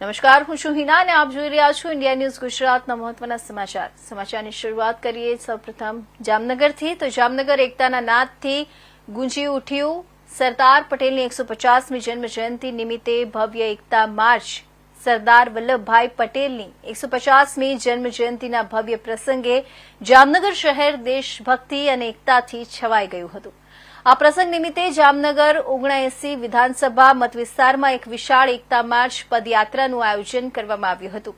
નમસ્કાર, હું છું હિના અને આપ જોઈ રહ્યા છો ઇન્ડિયા ન્યૂઝ ગુજરાતના મહત્વના સમાચાર. સમાચારની શરૂઆત કરીએ સૌપ્રથમ જામનગરથી. તો જામનગર એકતાના નાદથી ગુંજી ઉઠ્યું સરદાર પટેલની એકસો પચાસમી જન્મ જયંતિ નિમિત્તે ભવ્ય એકતા માર્ચ. સરદાર વલ્લભભાઈ પટેલની એકસો પચાસમી જન્મ જયંતિના ભવ્ય પ્રસંગે જામનગર શહેર દેશભક્તિ અને એકતાથી છવાઈ ગયું હતું. આ પ્રસંગ નિમિત્તે જામનગર ઓગણએસી વિધાનસભા મતવિસ્તારમાં એક વિશાળ એકતા માર્ચ પદયાત્રાનું આયોજન કરવામાં આવ્યું હતું,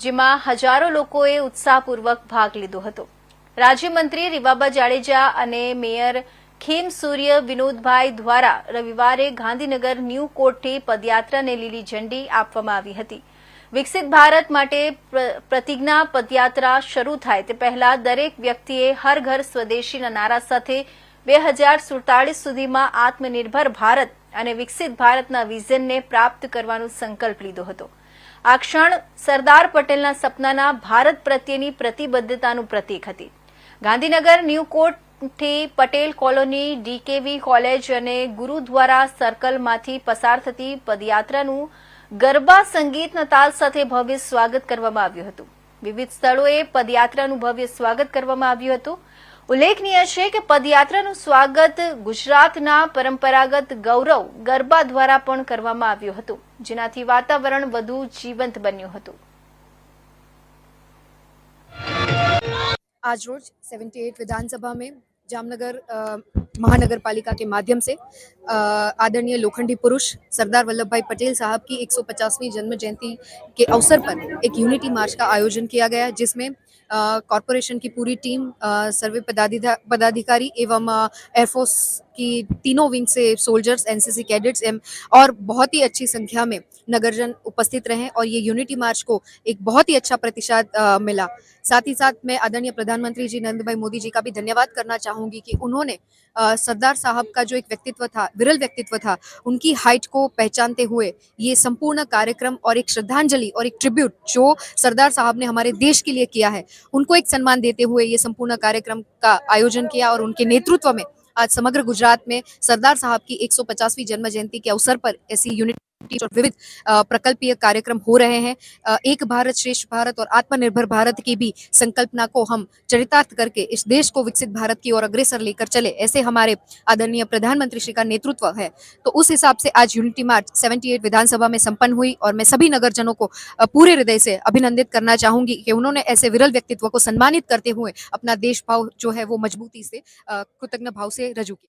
જેમાં હજારો લોકોએ ઉત્સાહપૂર્વક ભાગ લીધો હતો. રાજ્યમંત્રી રીવાબા જાડેજા અને મેયર ખીમ સૂર્ય વિનોદભાઈ દ્વારા રવિવારે ગાંધીનગર ન્યૂ કોર્ટથી પદયાત્રાને લીલી ઝંડી આપવામાં આવી હતી. વિકસિત ભારત માટે પ્ર- પ્રતિજ્ઞા પદયાત્રા શરૂ થાય તે પહેલા દરેક વ્યક્તિએ હર ઘર સ્વદેશીના નારા સાથે બે હજાર સુડતાલીસ સુધીમાં આત્મનિર્ભર ભારત અને વિકસિત ભારતના વિઝનને પ્રાપ્ત કરવાનો સંકલ્પ લીધો હતો. આ ક્ષણ સરદાર પટેલના સપનાના ભારત પ્રત્યેની પ્રતિબદ્ધતાનું પ્રતીક હતી. ગાંધીનગર ન્યૂ કોર્ટથી પટેલ કોલોની ડીકેવી કોલેજ અને ગુરુદ્વારા સર્કલમાંથી પસાર થતી પદયાત્રાનું ગરબા સંગીતના તાલ સાથે ભવ્ય સ્વાગત કરવામાં આવ્યું હતું. વિવિધ સ્થળોએ પદયાત્રાનું ભવ્ય સ્વાગત કરવામાં આવ્યું હતું. ઉલ્લેખનીય છે કે પદયાત્રાનું સ્વાગત ગુજરાતના પરંપરાગત ગૌરવ ગરબા દ્વારા પણ કરવામાં આવ્યું હતું, જેનાથી વાતાવરણ વધુ જીવંત બન્યું હતું. આજરોજ સેવન્ટી એટ વિધાનસભા મેં जामनगर महानगर पालिका के माध्यम से आदरणीय लोखंडी पुरुष सरदार वल्लभ भाई पटेल साहब की 150वीं जन्म जयंती के अवसर पर एक यूनिटी मार्च का आयोजन किया गया, जिसमें कॉरपोरेशन की पूरी टीम सर्वे पदाधिकारी एवं एयरफोर्स की तीनों विंग से सोल्जर्स एनसीसी कैडेट्स एम और बहुत ही अच्छी संख्या में नगरजन उपस्थित रहे और ये यूनिटी मार्च को एक बहुत ही अच्छा प्रतिशत मिला। साथ ही साथ मैं आदरणीय प्रधानमंत्री जी नरेंद्र भाई मोदी जी का भी धन्यवाद करना चाहूँगी कि उन्होंने सरदार साहब का जो एक व्यक्तित्व था, विरल व्यक्तित्व था, उनकी हाइट को पहचानते हुए ये संपूर्ण कार्यक्रम और एक श्रद्धांजलि और एक ट्रिब्यूट जो सरदार साहब ने हमारे देश के लिए किया है, उनको एक सम्मान देते हुए ये संपूर्ण कार्यक्रम का आयोजन किया और उनके नेतृत्व में आज समग्र गुजरात में सरदार साहब की 150वीं जन्म जयंती के अवसर पर ऐसी यूनिट और विविध प्रकल्पीय कार्यक्रम हो रहे हैं। एक भारत श्रेष्ठ भारत और आत्मनिर्भर भारत की भी संकल्पना को हम चरितार्थ करके इस देश को विकसित भारत की ओर अग्रसर लेकर चले, ऐसे हमारे आदरणीय प्रधानमंत्री श्री का नेतृत्व है। तो उस हिसाब से आज यूनिटी मार्च 78 विधानसभा में संपन्न हुई और मैं सभी नगरजनों को पूरे हृदय से अभिनंदित करना चाहूँगी कि उन्होंने ऐसे विरल व्यक्तित्व को सम्मानित करते हुए अपना देश भाव जो है वो मजबूती से कृतज्ञ भाव से रजू किया।